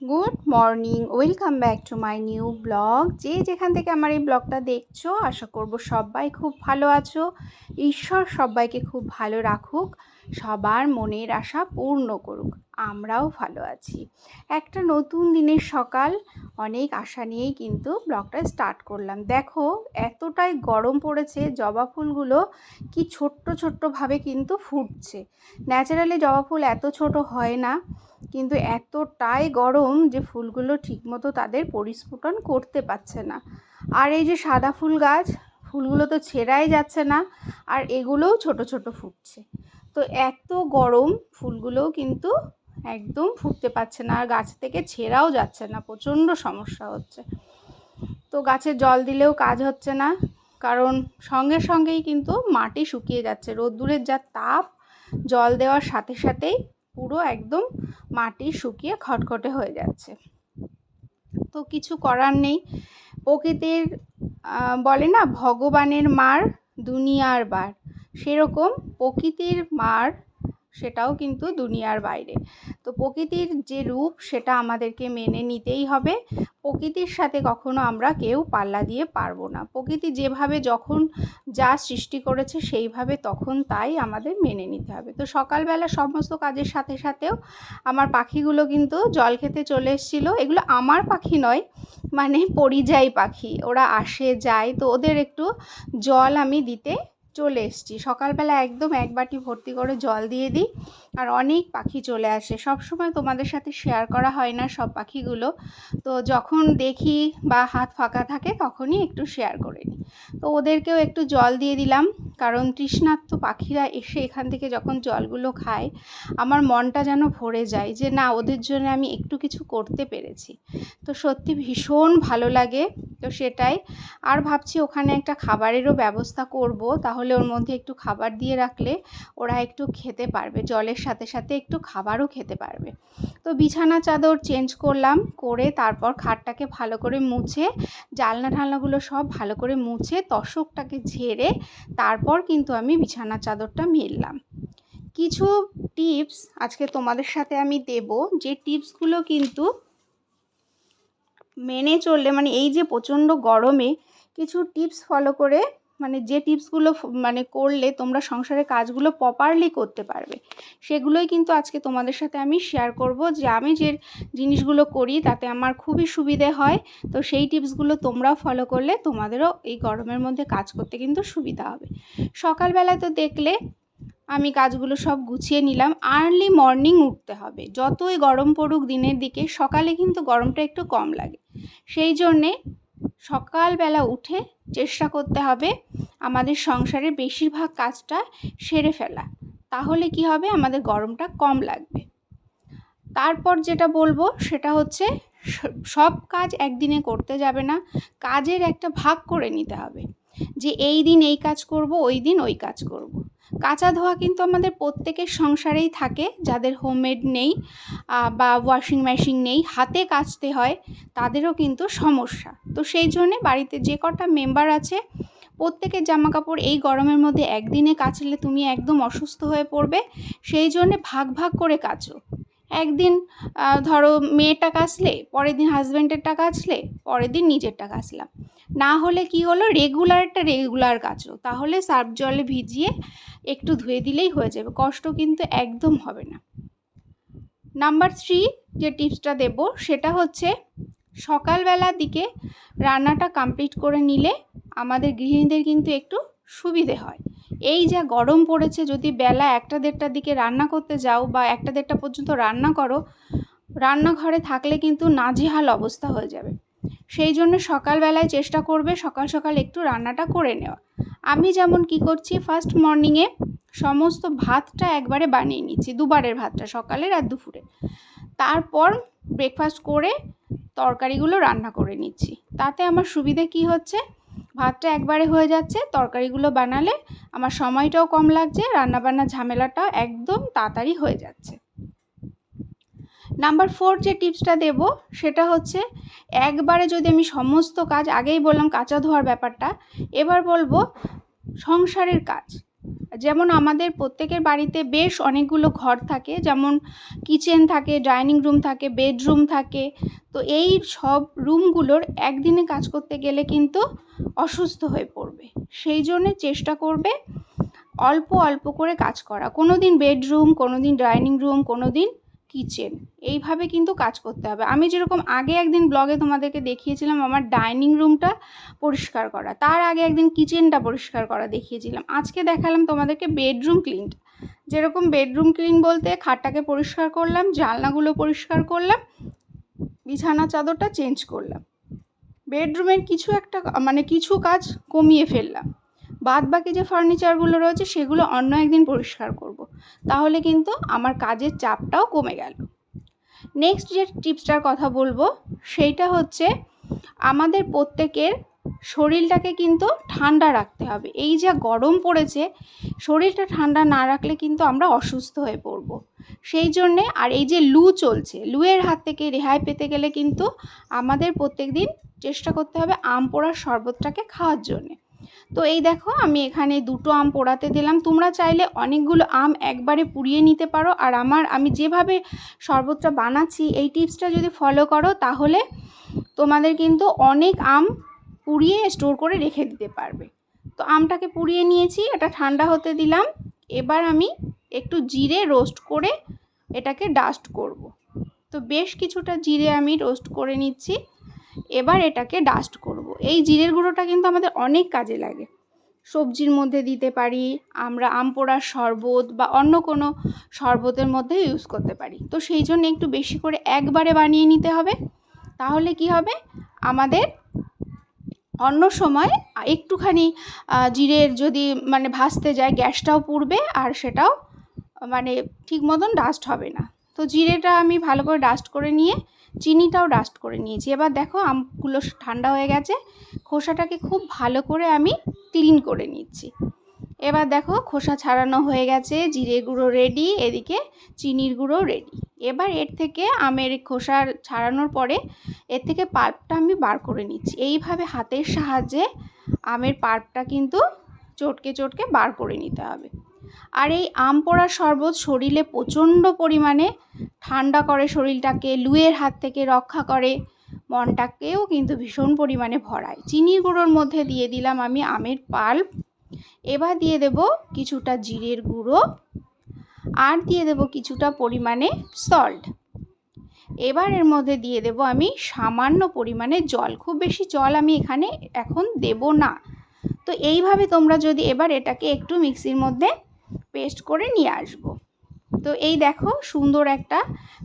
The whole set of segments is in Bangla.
Good morning, welcome back to my new blog. যে যেখান থেকে আমার এই ব্লগটা দেখছ, আশা করব সবাই খুব ভালো আছো। ঈশ্বর সবাইকে খুব ভালো রাখুক। সবার মনের আশা পূর্ণ করুক। আমরাও ভালো আছি। একটা নতুন দিনের সকাল। অনেক আশা নিয়েই কিন্তু ব্লগটা স্টার্ট করলাম। দেখো, এতটাই গরম পড়েছে, জবা ফুলগুলো কি ছোট্ট ছোট্টভাবে কিন্তু ফুটছে। ন্যাচারালি জবা ফুল এত ছোট হয় না, কিন্তু এতটাই গরম যে ফুলগুলো ঠিকমতো তাদের পরিস্ফুটন করতে পারছে না। আর এই যে সাদা ফুল গাছ, ফুলগুলো তো ছেঁড়াই যাচ্ছে না, আর এগুলোও ছোট ছোট ফুটছে। তো এত গরম ফুলগুলোও কিন্তু একদম ফুটতে পারছে না আর গাছ থেকে ছেঁড়াও যাচ্ছে না, প্রচণ্ড সমস্যা হচ্ছে। তো গাছে জল দিলেও কাজ হচ্ছে না, কারণ সঙ্গে সঙ্গেই কিন্তু মাটি শুকিয়ে যাচ্ছে। রোদ্দুরের যা তাপ, জল দেওয়ার সাথে সাথেই পুরো একদম মাটি শুকিয়ে খটখটে হয়ে যাচ্ছে। তো কিছু করার নেই। প্রকৃতির বলে না, ভগবানের মার দুনিয়ার বার। সেরকম প্রকৃতির মার সেটাও কিন্তু দুনিয়ার বাইরে। তো প্রকৃতির যে রূপ সেটা আমাদেরকে মেনে নিতেই হবে। প্রকৃতির সাথে কখনো আমরা কেউ পাল্লা দিয়ে পারব না। প্রকৃতি যেভাবে যখন যা সৃষ্টি করেছে সেইভাবে তখন তাই আমাদের মেনে নিতে হবে। তো সকালবেলা সমস্ত কাজের সাথে সাথেও আমার পাখিগুলো কিন্তু জল খেতে চলে এসেছিল। এগুলো আমার পাখি নয় মানে পরিযায়ী পাখি। ওরা আসে, যায়, তো ওদের একটু জল আমি দিতে চলে এসেছি। সকালবেলা একদম এক বাটি ভর্তি করে জল দিয়ে দিই আর অনেক পাখি চলে আসে। সব সময় তোমাদের সাথে শেয়ার করা হয় না সব পাখিগুলো। তো যখন দেখি বা হাত ফাঁকা থাকে তখনই একটু শেয়ার করে নিই। তো ওদেরকেও একটু জল দিয়ে দিলাম। কারণ তৃষ্ণার্ত পাখিরা এসে এখান থেকে যখন জলগুলো খায়, আমার মনটা যেন ভরে যায় যে না, ওদের জন্য আমি একটু কিছু করতে পেরেছি। তো সত্যি ভীষণ ভালো লাগে। তো সেটাই। আর ভাবছি ওখানে একটা খাবারেরও ব্যবস্থা করব। তাহলে ওর মধ্যে একটু খাবার দিয়ে রাখলে ওরা একটু খেতে পারবে, জলের সাথে সাথে একটু খাবারও খেতে পারবে। তো বিছানা চাদর চেঞ্জ করলাম, করে তারপর খাটটাকে ভালো করে মুছে, জালনা ঠালনাগুলো সব ভালো করে মুছে তশকটাকে ঝেড়ে তারপর কিন্তু আমি বিছানা চাদরটা মেললাম। কিছু টিপস আজকে তোমাদের সাথে আমি দেব, যে টিপসগুলো কিন্তু মেনে চললে মানে এই যে প্রচণ্ড গরমে কিছু টিপস ফলো করে মানে যে টিপসগুলো মানে করলে তোমরা সংসারের কাজগুলো প্রপারলি করতে পারবে। সেগুলোই কিন্তু আজকে তোমাদের সাথে আমি শেয়ার করব যে আমি যে জিনিসগুলো করি তাতে আমার খুবই সুবিধে হয়। তো সেই টিপসগুলো তোমরাও ফলো করলে তোমাদেরও এই গরমের মধ্যে কাজ করতে কিন্তু সুবিধা হবে। সকালবেলায় তো দেখলে আমি কাজগুলো সব গুছিয়ে নিলাম আর্লি মর্নিং উঠতে হবে। যতই গরম পড়ুক দিনের দিকে, সকালে কিন্তু গরমটা একটু কম লাগে। সেই জন্যে সকালবেলা উঠে চেষ্টা করতে হবে আমাদের সংসারের বেশিরভাগ কাজটা সেরে ফেলা। তাহলে কি হবে? আমাদের গরমটা কম লাগবে। তারপর যেটা বলব সেটা হচ্ছে সব কাজ একদিনে করতে যাবে না। কাজের একটা ভাগ করে নিতে হবে। যে এই দিন এই কাজ করব, ওই দিন ওই কাজ করব। কাঁচা ধোয়া কিন্তু আমাদের প্রত্যেকের সংসারেই থাকে, যাদের হোমমেড নেই বা ওয়াশিং মেশিন নেই, হাতে কাচতে হয়, তাদেরও কিন্তু সমস্যা। তো সেই জন্যে বাড়িতে যে কটা মেম্বার আছে, প্রত্যেকের জামা কাপড় এই গরমের মধ্যে একদিনে কাচলে তুমি একদম অসুস্থ হয়ে পড়বে, সেই জন্যে ভাগ ভাগ করে কাচো। একদিন ধরো মেয়েটা কাচলে, পরের দিন হাজব্যান্ডেরটা কাচলে, পরের দিন নিজেরটা কাচলাম। না হলে কি হলো? রেগুলারটা রেগুলার কাচো তাহলে সার্ফ জলে ভিজিয়ে একটু ধুয়ে দিলেই হয়ে যাবে। কষ্ট কিন্তু একদম হবে না। নাম্বার থ্রি যে টিপসটা দেব, সেটা হচ্ছে সকালবেলার দিকে রান্নাটা কমপ্লিট করে নিলে আমাদের গৃহিণীদের কিন্তু একটু সুবিধে হয়। এই যা গরম পড়েছে, যদি বেলা একটা দেড়টার দিকে রান্না করতে যাও বা একটা দেড়টা পর্যন্ত রান্না করো, রান্নাঘরে থাকলে কিন্তু নাজেহাল অবস্থা হয়ে যাবে। সেই জন্য সকালবেলায় চেষ্টা করবে সকাল সকাল একটু রান্নাটা করে নেওয়া। আমি যেমন কি করছি ফার্স্ট মর্নিংয়ে সমস্ত ভাতটা একবারে বানিয়ে নিচ্ছি, দুবারের ভাতটা সকালের আর দুপুরে তারপর ব্রেকফাস্ট করে তরকারিগুলো রান্না করে নিচ্ছি। তাতে আমার সুবিধে কি হচ্ছে, ভাতটা একবারে হয়ে যাচ্ছে, তরকারিগুলো বানালে আমার সময়টাও কম লাগছে রান্নাবান্না ঝামেলাটা একদম তাড়াতাড়ি হয়ে যাচ্ছে। নাম্বার ফোর যে টিপসটা দেব, সেটা হচ্ছে একবারে যদি আমি সমস্ত কাজ, আগেই বললাম কাঁচা ধোয়ার ব্যাপারটা, এবার বলব সংসারের কাজ। যেমন আমাদের প্রত্যেকের বাড়িতে বেশ অনেকগুলো ঘর থাকে, যেমন কিচেন থাকে, ডাইনিং রুম থাকে, বেডরুম থাকে, তো এই সব রুমগুলোর একদিনে কাজ করতে গেলে কিন্তু অসুস্থ হয়ে পড়বে। সেই জন্যে চেষ্টা করবে অল্প অল্প করে কাজ করা। কোনো দিন বেডরুম কোনো দিন ডাইনিং রুম কোনো দিন কিচেন। এইভাবে কিন্তু কাজ করতে হবে। আমি যেরকম আগে একদিন ব্লগে তোমাদেরকে দেখিয়েছিলাম, আমার ডাইনিং রুমটা পরিষ্কার করা। তার আগে একদিন কিচেনটা পরিষ্কার করা দেখিয়েছিলাম। আজকে দেখালাম তোমাদেরকে বেডরুম ক্লিন। যেরকম বেডরুম ক্লিন বলতে খাটটাকে পরিষ্কার করলাম, জানলাগুলো পরিষ্কার করলাম, বিছানা চাদরটা চেঞ্জ করলাম। বেডরুমের কিছু একটা মানে কিছু কাজ কমিয়ে ফেললাম। বাদ বাকি যে ফার্নিচারগুলো রয়েছে সেগুলো অন্য একদিন পরিষ্কার করব। তাহলে কিন্তু আমার কাজের চাপটাও কমে গেল। নেক্সট যে টিপসটার কথা বলব, সেইটা হচ্ছে আমাদের প্রত্যেকের শরীরটাকে কিন্তু ঠান্ডা রাখতে হবে। এই যা গরম পড়েছে, শরীরটা ঠান্ডা না রাখলে কিন্তু আমরা অসুস্থ হয়ে পড়ব। সেই জন্যে আর এই যে লু চলছে, লুয়ের হাত থেকে রেহাই পেতে গেলে কিন্তু আমাদের প্রত্যেক দিন চেষ্টা করতে হবে আম পোড়ার শরবতটাকে খাওয়ার জন্যে। তো এই দেখো, আমি এখানে দুটো আম পোড়াতে দিলাম। তোমরা চাইলে অনেকগুলো আম একবারে পুড়িয়ে নিতে পারো। আর আমার, আমি যেভাবে শরবতটা বানাচ্ছি, এই টিপসটা যদি ফলো করো, তাহলে তোমাদের কিন্তু অনেক আম পুড়িয়ে স্টোর করে রেখে দিতে পারবে। তো আমটাকে পুড়িয়ে নিয়েছি, এটা ঠান্ডা হতে দিলাম। এবার আমি একটু জিরে রোস্ট করে এটাকে ডাস্ট করব। তো বেশ কিছুটা জিরে আমি রোস্ট করে নিচ্ছি। এবার এটাকে ডাস্ট করব। এই জিরের গুঁড়োটা কিন্তু আমাদের অনেক কাজে লাগে। সবজির মধ্যে দিতে পারি, আমরা আম পোড়ার শরবত বা অন্য কোনো শরবতের মধ্যে ইউজ করতে পারি। তো সেই জন্য একটু বেশি করে একবারে বানিয়ে নিতে হবে। তাহলে কি হবে? আমাদের অন্য সময় একটুখানি জিরের যদি মানে ভাসতে যায়, গ্যাসটাও পুড়বে আর সেটাও মানে ঠিক মতন ডাস্ট হবে না। তো জিরেটা আমি ভালো করে ডাস্ট করে নিয়ে চিনিটাও ডাস্ট করে নিয়েছি। এবার দেখো আমগুলো ঠান্ডা হয়ে গেছে। খোসাটাকে খুব ভালো করে আমি ক্লিন করে নিচ্ছি। এবার দেখো খোসা ছাড়ানো হয়ে গেছে, জিরে গুঁড়ো রেডি এদিকে চিনির গুঁড়ো রেডি এবার এর থেকে আমের খোসা ছাড়ানোর পরে এর থেকে পাল্পটা আমি বার করে নিচ্ছি। এইভাবে হাতের সাহায্যে আমের পাল্পটা কিন্তু চটকে চটকে বার করে নিতে হবে। আর এই আম পোড়া শরবত শরীরে প্রচণ্ড পরিমাণে ঠান্ডা করে শরীরটাকে, লুয়ের হাত থেকে রক্ষা করে, মনটাকেও কিন্তু ভীষণ পরিমাণে ভরায়। চিনি গুঁড়োর মধ্যে দিয়ে দিলাম আমি আমের পাল্প। এবার দিয়ে দেব কিছুটা জিরের গুঁড়ো আর দিয়ে দেব কিছুটা পরিমাণে সল্ট এবার এর মধ্যে দিয়ে দেব আমি সামান্য পরিমাণে জল। খুব বেশি জল আমি এখানে এখন দেব না। তো এইভাবে তোমরা যদি এবার এটাকে একটু মিক্সির মধ্যে পেস্ট করে নিয়ে আসব। তো এই দেখো সুন্দর একটা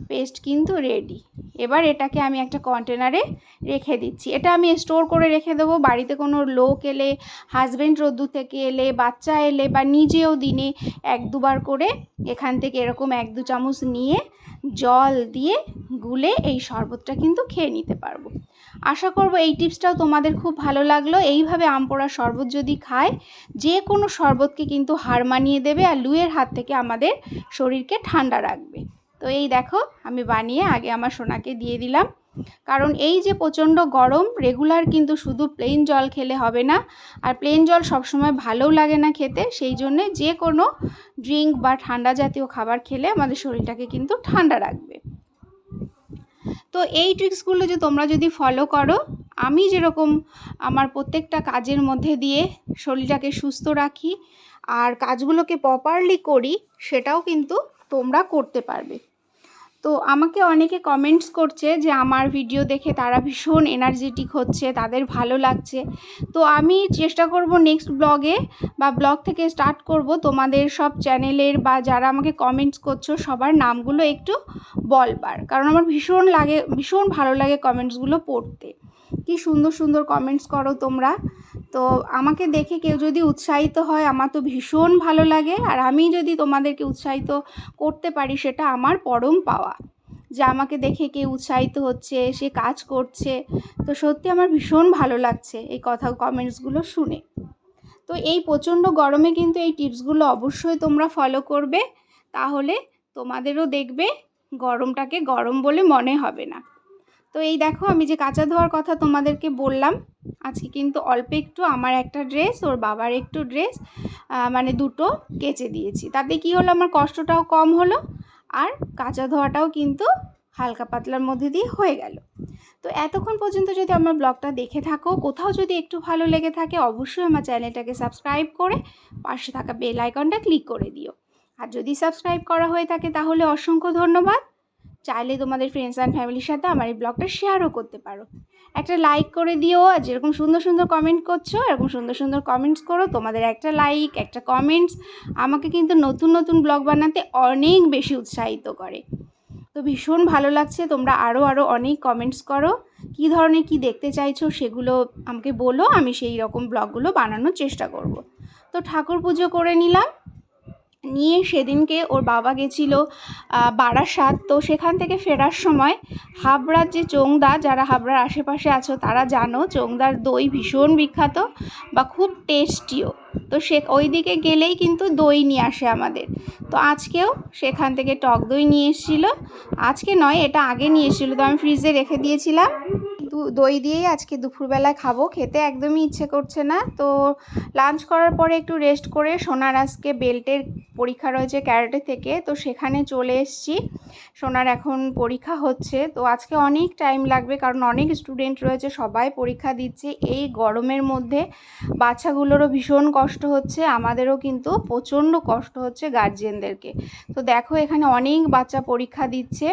পেস্ট কিন্তু রেডি এবার এটাকে আমি একটা কন্টেনারে রেখে দিচ্ছি। এটা আমি স্টোর করে রেখে দেবো। বাড়িতে কোনো লোক এলে হাজব্যান্ড রোদ্দুর থেকে এলে, বাচ্চা এলে বা নিজেও দিনে এক দুবার করে এখান থেকে এরকম এক দু চামচ নিয়ে জল দিয়ে গুলে এই শরবতটা কিন্তু খেয়ে নিতে পারব। আশা করব এই টিপসটাও তোমাদের খুব ভালো লাগল। এইভাবে আম পোড়া শরবত যদি খায়, যে কোনো শরবতকে কিন্তু হার মানিয়ে দেবে আর লুয়ের হাত থেকে আমাদের শরীরকে ঠান্ডা রাখবে। তো এই দেখো, আমি বানিয়ে আগে আমার সোনাকে দিয়ে দিলাম। কারণ এই যে প্রচণ্ড গরম রেগুলার কিন্তু শুধু প্লেন জল খেলে হবে না। আর প্লেন জল সবসময় ভালোও লাগে না খেতে, সেই জন্যে যে কোনো ড্রিঙ্ক বা ঠান্ডা জাতীয় খাবার খেলে আমাদের শরীরটাকে কিন্তু ঠান্ডা রাখবে। তো এই ট্রিক্সগুলো যে তোমরা যদি ফলো করো, আমি যেরকম আমার প্রত্যেকটা কাজের মধ্যে দিয়ে শরীরটাকে সুস্থ রাখি, আর কাজগুলোকে প্রপারলি করি, সেটাও কিন্তু তোমরা করতে পারবে। তো আমাকে অনেকে কমেন্টস করছে যে, আমার ভিডিও দেখে তারা ভীষণ এনার্জেটিক হচ্ছে, তাদের ভালো লাগছে। তো আমি চেষ্টা করব নেক্সট ব্লগে বা ব্লগ থেকে স্টার্ট করব। তোমাদের সব চ্যানেলের বা যারা আমাকে কমেন্টস করছ, সবার নামগুলো একটু বলবার। কারণ আমার ভীষণ লাগে, ভীষণ ভালো লাগে কমেন্টসগুলো পড়তে। কি সুন্দর সুন্দর কমেন্টস করো তোমরা। তো আমাকে দেখে কেউ যদি উৎসাহিত হয়, আমার তো ভীষণ ভালো লাগে। আর আমি যদি তোমাদেরকে উৎসাহিত করতে পারি, সেটা আমার পরম পাওয়া। যে আমাকে দেখে কেউ উৎসাহিত হচ্ছে, সে কাজ করছে। তো সত্যি আমার ভীষণ ভালো লাগছে এই কথা কমেন্টসগুলো শুনে। তো এই প্রচণ্ড গরমে কিন্তু এই টিপসগুলো অবশ্যই তোমরা ফলো করবে। তাহলে তোমাদেরও দেখবে, গরমটাকে গরম বলে মনে হবে না। তো এই দেখো, আমি যে কাঁচা ধোয়ার কথা তোমাদেরকে বললাম, আজকে কিন্তু অল্প একটু আমার একটা ড্রেস ওর বাবার একটু ড্রেস মানে দুটো কেচে দিয়েছি। তাতে কি হলো, আমার কষ্টটাও কম হলো আর কাঁচা ধোয়াটাও কিন্তু হালকা পাতলার মধ্যে দিয়ে হয়ে গেল। তো এতক্ষণ পর্যন্ত যদি আমার ব্লগটা দেখে থাকো, কোথাও যদি একটু ভালো লেগে থাকে, অবশ্যই আমার চ্যানেলটাকে সাবস্ক্রাইব করে পাশে থাকা বেল আইকনটা ক্লিক করে দিও। আর যদি সাবস্ক্রাইব করা হয়ে থাকে, তাহলে অসংখ্য ধন্যবাদ। চাইলে তোমাদের ফ্রেন্ডস অ্যান্ড ফ্যামিলির সাথে আমার এই ব্লগটা শেয়ারও করতে পারো। একটা লাইক করে দিও, আর যেরকম সুন্দর সুন্দর কমেন্ট করছ, এরকম সুন্দর সুন্দর কমেন্টস করো, তোমাদের একটা লাইক একটা কমেন্টস আমাকে কিন্তু নতুন নতুন ব্লগ বানাতে অনেক বেশি উৎসাহিত করে। তো ভীষণ ভালো লাগছে, তোমরা আরও আরও অনেক কমেন্টস করো, কী ধরনের কি দেখতে চাইছো সেগুলো আমাকে বলো, আমি সেই রকম ব্লগগুলো বানানোর চেষ্টা করব। তো ঠাকুর পুজো করে নিলাম নিয়ে সেদিনকে ওর বাবা গেছিল বারাসাত। তো সেখান থেকে ফেরার সময় হাবড়ার যে চোংদা, যারা হাবড়ার আশেপাশে আছো তারা জানো চোংদার দই ভীষণ বিখ্যাত বা খুব টেস্টিও। তো সে ওই দিকে গেলেই কিন্তু দই নিয়ে আসে আমাদের। তো আজকেও সেখান থেকে টক দই নিয়ে এসেছিল। আজকে নয়, এটা আগে নিয়ে এসেছিল। তো আমি ফ্রিজে রেখে দিয়েছিলাম। দই দিয়েই আজকে দুপুরবেলায় খাব, খেতে একদমই ইচ্ছে করছে না। তো লাঞ্চ করার পরে একটু রেস্ট করে সোনার আজকে বেল্টের পরীক্ষা রয়েছে ক্যারেটে থেকে, তো সেখানে চলে এসছি। সোনার এখন পরীক্ষা হচ্ছে, তো আজকে অনেক টাইম লাগবে কারণ অনেক স্টুডেন্ট রয়েছে, সবাই পরীক্ষা দিচ্ছে। এই গরমের মধ্যে বাচ্চাগুলোরও ভীষণ কষ্ট হচ্ছে, আমাদেরও কিন্তু প্রচণ্ড কষ্ট হচ্ছে গার্জিয়ানদেরকে তো দেখো এখানে অনেক বাচ্চা পরীক্ষা দিচ্ছে।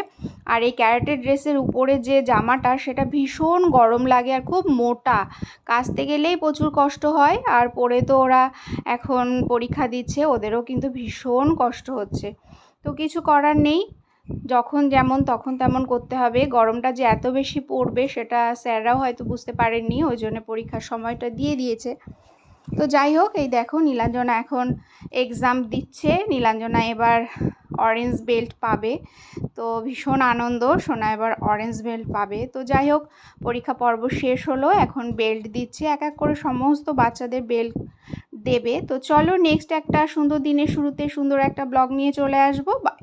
আর এই ক্যারেটের ড্রেসের উপরে যে জামাটা, সেটা ভীষণ গরম লাগে আর খুব মোটা। কাচতে গেলেই প্রচুর কষ্ট হয় আর পরে তো ওরা এখন পরীক্ষা দিচ্ছে, ওদেরও কিন্তু ভীষণ কষ্ট হচ্ছে। তো কিছু করার নেই, যখন যেমন তখন তেমন করতে হবে। গরমটা যে এত বেশি পড়বে, সেটা স্যাররাও হয়তো বুঝতে পারেননি, ওই জন্য পরীক্ষার সময়টা দিয়ে দিয়েছে। তো যাই হোক, এই দেখো নীলাঞ্জনা এখন এক্সাম দিচ্ছে। নীলাঞ্জনা এবার অরেঞ্জ বেল্ট পাবে। তো ভীষণ আনন্দ, সোনা এবার অরেঞ্জ বেল্ট পাবে। তো যাই হোক, পরীক্ষা পর্ব শেষ হলো, এখন বেল্ট দিচ্ছে। এক এক করে সমস্ত বাচ্চাদের বেল্ট দেবে। তো চলো নেক্সট একটা সুন্দর দিনের শুরুতে সুন্দর একটা ব্লগ নিয়ে চলে আসব। বাই